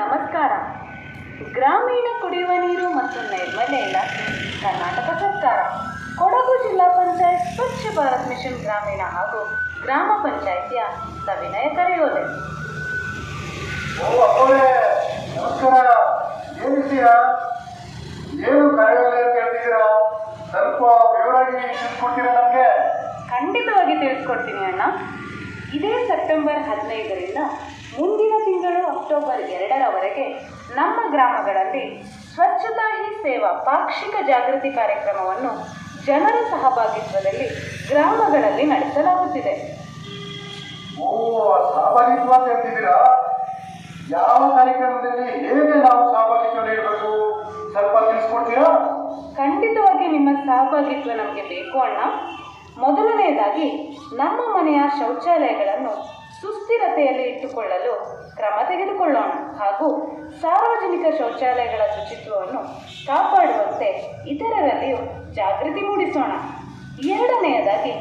ನಮಸ್ಕಾರ. ಗ್ರಾಮೀಣ ಕುಡಿಯುವ ನೀರು ಮತ್ತು ನೈರ್ಮಲ್ಯ ಇಲಾಖೆ ಕರ್ನಾಟಕ ಸರ್ಕಾರ ಕೊಡಗು ಜಿಲ್ಲಾ ಪಂಚಾಯತ್ ಸ್ವಚ್ಛ ಭಾರತ್ ಮಿಷನ್ ಗ್ರಾಮೀಣ ಹಾಗೂ ಗ್ರಾಮ ಪಂಚಾಯಿತಿಯ ಸವಿನಯ ಕರೆಯೋದೆ ಓ ಅಪ್ಪೋರೆ ನಮಸ್ಕಾರ. ಏನಿದ್ದೀರಾ ಏನು ಕಾರ್ಯಾಲಯ ಅಂತ ಹೇಳ್ತಿದ್ದೀರಾ? ಸ್ವಲ್ಪ ವಿವರವಾಗಿ ತಿಳಿಸ್ಕೊಡ್ತೀರಾ ನಮಗೆ? ಖಂಡಿತವಾಗಿ ತಿಳಿಸ್ಕೊಡ್ತೀನಿ ಅಣ್ಣ. ಇದೇ ಸೆಪ್ಟೆಂಬರ್ ಹದಿನೈದರಿಂದ ಮುಂದಿನ ತಿಂಗಳು ಅಕ್ಟೋಬರ್ ಎರಡರವರೆಗೆ ನಮ್ಮ ಗ್ರಾಮಗಳಲ್ಲಿ ಸ್ವಚ್ಛತಾ ಹಿ ಸೇವಾ ಪಾಕ್ಷಿಕ ಜಾಗೃತಿ ಕಾರ್ಯಕ್ರಮವನ್ನು ಜನರ ಸಹಭಾಗಿತ್ವದಲ್ಲಿ ಗ್ರಾಮಗಳಲ್ಲಿ ನಡೆಸಲಾಗುತ್ತಿದೆ. ಓ ಸಹಭಾಗಿತ್ವ ಅಂತ ಹೇಳ್ತಿದ್ದೀರಾ? ಯಾವ ಕಾರ್ಯಕ್ರಮದಲ್ಲಿ ಹೇಗೆ ನಾವು ಸಹಭಾಗಿತ್ವ ನೀಡಬೇಕು? ಸ್ವಲ್ಪ ತಿಳಿಸ್ಕೊಡ್ತೀರಾ? ಖಂಡಿತವಾಗಿ ನಿಮ್ಮ ಸಹಭಾಗಿತ್ವ ನಮಗೆ ಬೇಕು ಅಣ್ಣ. ಮೊದಲನೆಯದಾಗಿ ನಮ್ಮ ಮನೆಯ ಶೌಚಾಲಯಗಳನ್ನು ಸುಸ್ಥಿರತೆಯಲ್ಲಿ ಇಟ್ಟುಕೊಳ್ಳಲು ಕ್ರಮ ತೆಗೆದುಕೊಳ್ಳೋಣ. ಹಾಗೂ ಸಾರ್ವಜನಿಕ ಶೌಚಾಲಯಗಳ ಶುಚಿತ್ವವನ್ನು ಕಾಪಾಡುವಂತೆ ಇತರರಲ್ಲಿಯೂ ಜಾಗೃತಿ ಮೂಡಿಸೋಣ. ಎರಡನೆಯದಾಗಿ,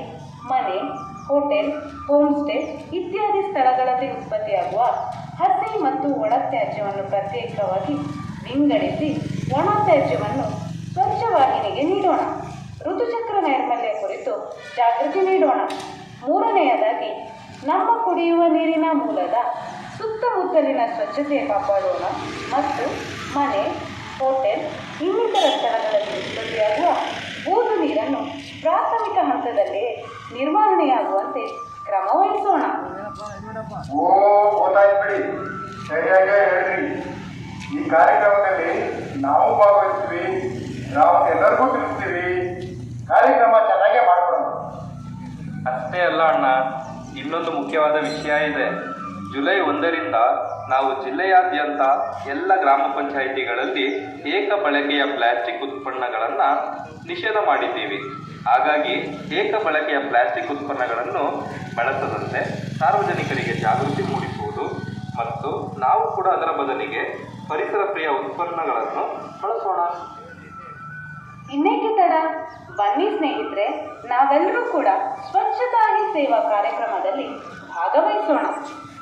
ಮನೆ, ಹೋಟೆಲ್ ಹೋಮ್ ಸ್ಟೇ ಇತ್ಯಾದಿ ಸ್ಥಳಗಳಲ್ಲಿ ಉತ್ಪತ್ತಿಯಾಗುವ ಹಸಿ ಮತ್ತು ಒಣ ತ್ಯಾಜ್ಯವನ್ನು ಪ್ರತ್ಯೇಕವಾಗಿ ವಿಂಗಡಿಸಿ ಒಣ ತ್ಯಾಜ್ಯವನ್ನು ಸ್ವಚ್ಛ ವಾಹಿನಿಗೆ ನೀಡೋಣ. ಋತುಚಕ್ರ ನೈರ್ಮಲ್ಯ ಕುರಿತು ಜಾಗೃತಿ ನೀಡೋಣ. ಮೂರನೆಯದಾಗಿ, ನಮ್ಮ ಕುಡಿಯುವ ನೀರಿನ ಮೂಲದ ಸುತ್ತಮುತ್ತಲಿನ ಸ್ವಚ್ಛತೆ ಕಾಪಾಡೋಣ ಮತ್ತು ಮನೆ ಹೋಟೆಲ್ ಇನ್ನಿತರ ಸ್ಥಳಗಳಲ್ಲಿ ಉತ್ಪತ್ತಿಯಾಗುವ ಬೂದು ನೀರನ್ನು ಪ್ರಾಥಮಿಕ ಹಂತದಲ್ಲೇ ನಿರ್ವಹಣೆಯಾಗುವಂತೆ ಕ್ರಮ ವಹಿಸೋಣ. ಓ ಗೊತ್ತಾಯ್ತು ಬಿಡಿ. ಸರಿಯಾಗಿ ಹೇಳ್ರಿ. ಈ ಕಾರ್ಯಕ್ರಮದಲ್ಲಿ ನಾವು ಭಾಗವಹಿಸ್ತೀವಿ. ನಾವು ಎಲ್ಲರಿಗೂ ತಿಳಿಸ್ತೀವಿ. ಕಾರ್ಯಕ್ರಮ ಚೆನ್ನಾಗೇ ಮಾಡಿಕೊಡೋಣ. ಅಷ್ಟೇ ಅಲ್ಲ ಅಣ್ಣ ಇನ್ನೊಂದು ಮುಖ್ಯವಾದ ವಿಷಯ ಇದೆ. ಜುಲೈ ಒಂದರಿಂದ ನಾವು ಜಿಲ್ಲೆಯಾದ್ಯಂತ ಎಲ್ಲ ಗ್ರಾಮ ಪಂಚಾಯಿತಿಗಳಲ್ಲಿ ಏಕ ಬಳಕೆಯ ಪ್ಲಾಸ್ಟಿಕ್ ಉತ್ಪನ್ನಗಳನ್ನು ನಿಷೇಧ ಮಾಡಿದ್ದೀವಿ. ಹಾಗಾಗಿ ಏಕ ಬಳಕೆಯ ಪ್ಲಾಸ್ಟಿಕ್ ಉತ್ಪನ್ನಗಳನ್ನು ಬಳಸದಂತೆ ಸಾರ್ವಜನಿಕರಿಗೆ ಜಾಗೃತಿ ಮೂಡಿಸುವುದು ಮತ್ತು ನಾವು ಕೂಡ ಅದರ ಬದಲಿಗೆ ಪರಿಸರ ಪ್ರಿಯ ಉತ್ಪನ್ನಗಳನ್ನು ಬಳಸೋಣ. ಇನ್ನೇಕೆ ತಡ? ಬನ್ನಿ ಸ್ನೇಹಿತರೆ, ನಾವೆಲ್ಲರೂ ಕೂಡ ಸ್ವಚ್ಛತಾ ಹಿ ಸೇವಾ ಕಾರ್ಯಕ್ರಮದಲ್ಲಿ ಭಾಗವಹಿಸೋಣ.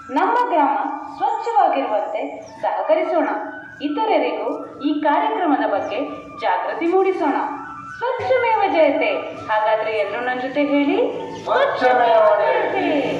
ನಮ್ಮ ಗ್ರಾಮ ಸ್ವಚ್ಛವಾಗಿರುವಂತೆ ಸಹಕರಿಸೋಣ. ಇತರರಿಗೂ ಈ ಕಾರ್ಯಕ್ರಮದ ಬಗ್ಗೆ ಜಾಗೃತಿ ಮೂಡಿಸೋಣ. ಸ್ವಚ್ಛಮೇವ ಜಯತೆ. ಹಾಗಾದ್ರೆ ಎಲ್ಲರೂ ನನ್ನ ಜೊತೆ ಹೇಳಿ. ಸ್ವಚ್ಛಮೇವ ಜಯತೆ.